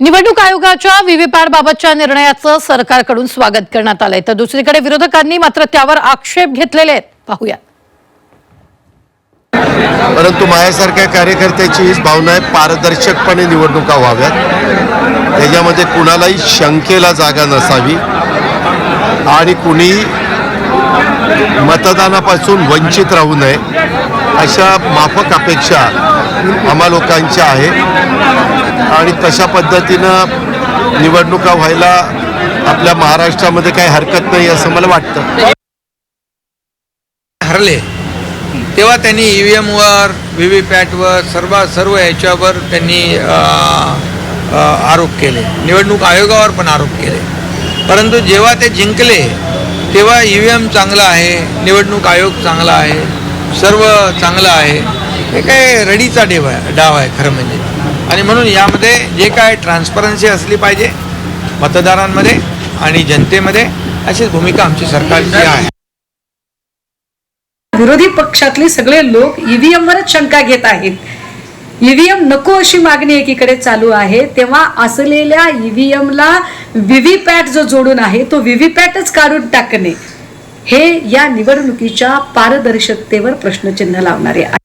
निवडणूक आयोगाच्या व्हीव्हीपॅट बाबतच्या निर्णयाचं सरकारकडून स्वागत करण्यात आलंय. तर दुसरीकडे विरोधकांनी मात्र त्यावर आक्षेप घेतलेले आहेत. पाहूया. परंतु माझ्यासारख्या कार्यकर्त्याची हीच भावना आहे पारदर्शकपणे निवडणुका व्हाव्यात. त्याच्यामध्ये कुणालाही शंकेला जागा नसावी आणि कुणी मतदानापासून वंचित राहू नये अशा माफक अपेक्षा आम्हा लोकांच्या आहे आणि तशा पद्धतीनं निवडणुका व्हायला आपल्या महाराष्ट्रामध्ये काही हरकत नाही असं मला वाटतं. हरले तेव्हा त्यांनी ई व्ही एमवर व्ही व्ही पॅटवर सर्व सर्व याच्यावर त्यांनी आरोप केले. निवडणूक आयोगावर पण आरोप केले. परंतु जेव्हा ते जिंकले तेव्हा ई व्ही एम चांगला आहे निवडणूक आयोग चांगला आहे सर्व चांगलं आहे. हे काय रडीचा डेव आहे डाव आहे खरं म्हणजे. आणि म्हणून यामध्ये जे काय ट्रान्सपरन्सी असली पाहिजे मतदारांमध्ये आणि जनतेमध्ये अशीच भूमिका आमची सरकारची आहे. विरोधी पक्षातले सगळे लोक ईव्हीएम वरच शंका घेत आहेत. ईव्हीएम नको अशी मागणी एकीकडे चालू आहे. तेव्हा असलेल्या ईव्हीएम ला व्हीव्हीपॅट जो जोडून आहे तो व्हीव्हीपॅटच काढून टाकणे हे या निवडणुकीच्या पारदर्शकतेवर प्रश्नचिन्ह लावणारे आहे.